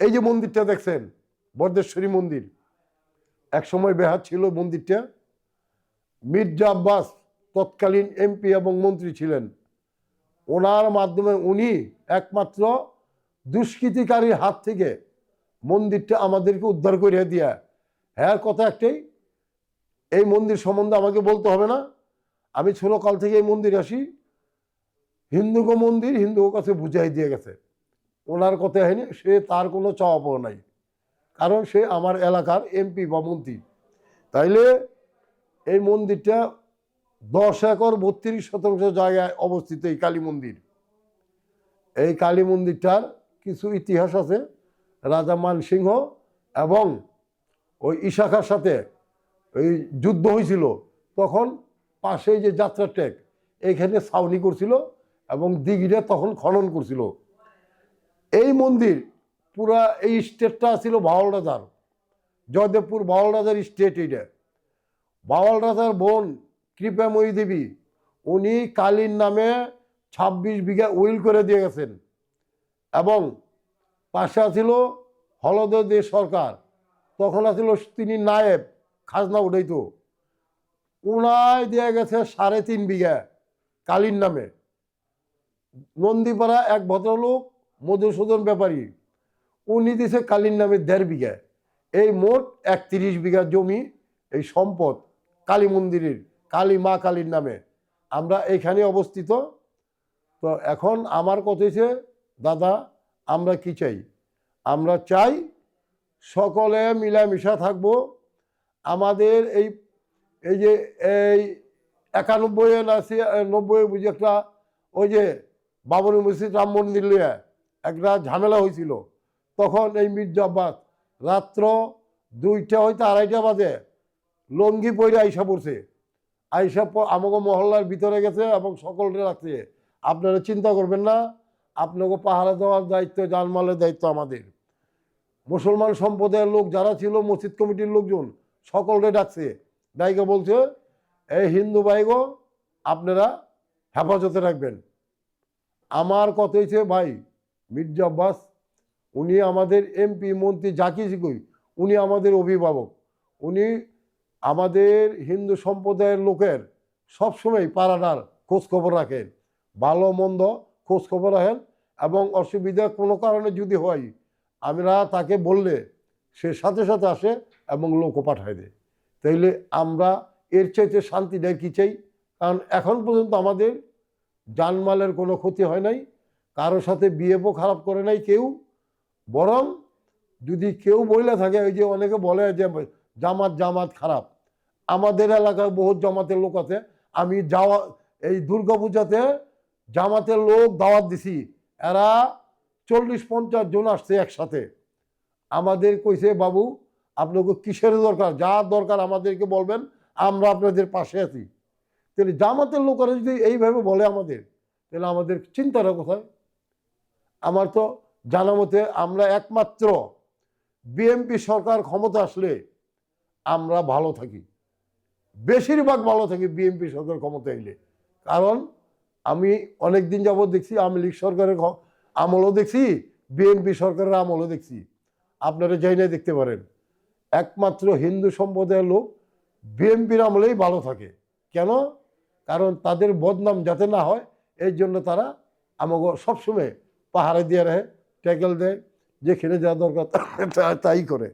এই যে মন্দিরটা দেখছেন, বরদেশ্বরী মন্দির। এক সময় বেহাত ছিল মন্দিরটা। মির্জা আব্বাস তৎকালীন এমপি এবং মন্ত্রী ছিলেন। ওনার মাধ্যমে উনি একমাত্র দুষ্কৃতিকারীর হাত থেকে মন্দিরটা আমাদেরকে উদ্ধার করিয়া দিয়া। হ্যাঁ কথা একটাই, এই মন্দির সম্বন্ধে আমাকে বলতে হবে না। আমি ছোটকাল থেকে এই মন্দির আসি। হিন্দুকে মন্দির হিন্দুর কাছে বুঝাই দিয়ে গেছে। ওনার কথা হয়নি, সে তার কোনো চাওয়া নাই। কারণ সে আমার এলাকার এমপি বা মন্ত্রী। তাইলে এই মন্দিরটা দশ একর বত্রিশ শতাংশ জায়গায় অবস্থিত এই কালী মন্দির। এই কালী মন্দিরটার কিছু ইতিহাস আছে, রাজা মানসিংহ এবং ওই ইশাখার সাথে ওই যুদ্ধ হয়েছিল, তখন পাশে যে যাত্রা ট্রেক এইখানে ছাউনি করছিল এবং দিঘিটা তখন খনন করছিল। এই মন্দির পুরা এই স্টেটটা ছিল বাউল রাজার, জয়দেবপুর বাউল রাজার স্টেট এইটা। বাউল রাজার বোন কৃপাময়ী দেবী, উনি কালীর নামে ছাব্বিশ বিঘা উইল করে দিয়ে গেছেন। এবং পাশে ছিল হলদয় দে সরকার, তখন আছিল তিনি নায়েব, খাজনা উঠাইতো। উনায় দেয়া গেছে সাড়ে তিন বিঘা কালীর নামে। নন্দীপাড়া এক ভদ্রলোক মধুসূদন ব্যাপারী, উনি দিছে কালীর নামে দেড় বিঘা। এই মোট একত্রিশ বিঘা জমি, এই সম্পদ কালী মন্দিরের, কালী মা কালীর নামে। আমরা এইখানে অবস্থিত। তো এখন আমার কথা হচ্ছে দাদা, আমরা কি চাই? আমরা চাই সকলে মিলামিশা থাকব। আমাদের এই এই যে, এই একানব্বই না নব্বই বুঝি একটা, ওই যে, বাবরি মসজিদ, রাম মন্দির লিয়ে একটা ঝামেলা হয়েছিল। তখন এই মির্জা আব্বাস রাত্র দুইটা হয়তো আড়াইটা বাজে লঙ্গি পরে আইসা পড়ছে। আইসা আমাকে মহল্লার ভিতরে গেছে এবং সকলকে রাখছে। আপনারা চিন্তা করবেন না আপনাকে পাহারা দেওয়ার দায়িত্ব, জানমালের দায়িত্ব আমাদের। মুসলমান সম্প্রদায়ের লোক যারা ছিল, মসজিদ কমিটির লোকজন সকলকে ডাকছে। ডাইকে বলছে এই হিন্দু ভাইগো, আপনারা হেফাজতে রাখবেন। আমার কথা হয়েছে ভাই মির্জা আব্বাস, উনি আমাদের এমপি মন্ত্রী কিছু কই উনি আমাদের অভিভাবক। উনি আমাদের হিন্দু সম্প্রদায়ের লোকের সবসময় পাড়াটার খোঁজখবর রাখেন। ভালো, মন্দ খোঁজখবর রাখেন এবং অসুবিধা কোনো কারণে যদি হয়, আমরা তাকে বললে সে সাথে সাথে আসে এবং লোকও পাঠায় দেয়। তাইলে আমরা এর চাইতে শান্তিটাই কি চাই? কারণ এখন পর্যন্ত আমাদের জানমালের কোনো ক্ষতি হয় নাই। কারোর সাথে বিহেভও খারাপ করে নাই কেউ, বরং যদি কেউ বইলে থাকে, ওই যে অনেকে বলে যে জামাত জামাত খারাপ। আমাদের এলাকায় বহুত জামাতের লোক আছে, আমি যাওয়া, এই দুর্গাপূজাতে জামাতের লোক দাওয়াত দিছি, এরা চল্লিশ, পঞ্চাশ জন আসছে একসাথে। আমাদের কইছে, বাবু, আপনাকে কিসের দরকার? যা দরকার আমাদেরকে বলবেন, আমরা আপনাদের পাশে আছি। তাহলে জামাতের লোকেরা যদি এইভাবে বলে আমাদের, তাহলে আমাদের চিন্তাটা কোথায় আমার তো জানা মতে আমরা একমাত্র বিএমপি সরকার ক্ষমতা আসলে আমরা ভালো থাকি। বেশিরভাগ ভালো থাকি বিএমপি সরকার ক্ষমতা এলে। কারণ আমি অনেক দিন যাবৎ দেখছি আওয়ামী লীগ সরকারের আমলও দেখছি, বিএনপি সরকারের আমলও দেখছি। আপনারা যাই না দেখতে পারেন, একমাত্র হিন্দু সম্প্রদায়ের লোক বিএনপির আমলেই ভালো থাকে। কেন? কারণ তাদের বদনাম যাতে না হয় এই জন্য তারা আমাকে সবসময় পাহাড়ে দিয়ে রাখে ট্যাকেল দেয় যেখানে যা দরকার তাই করে।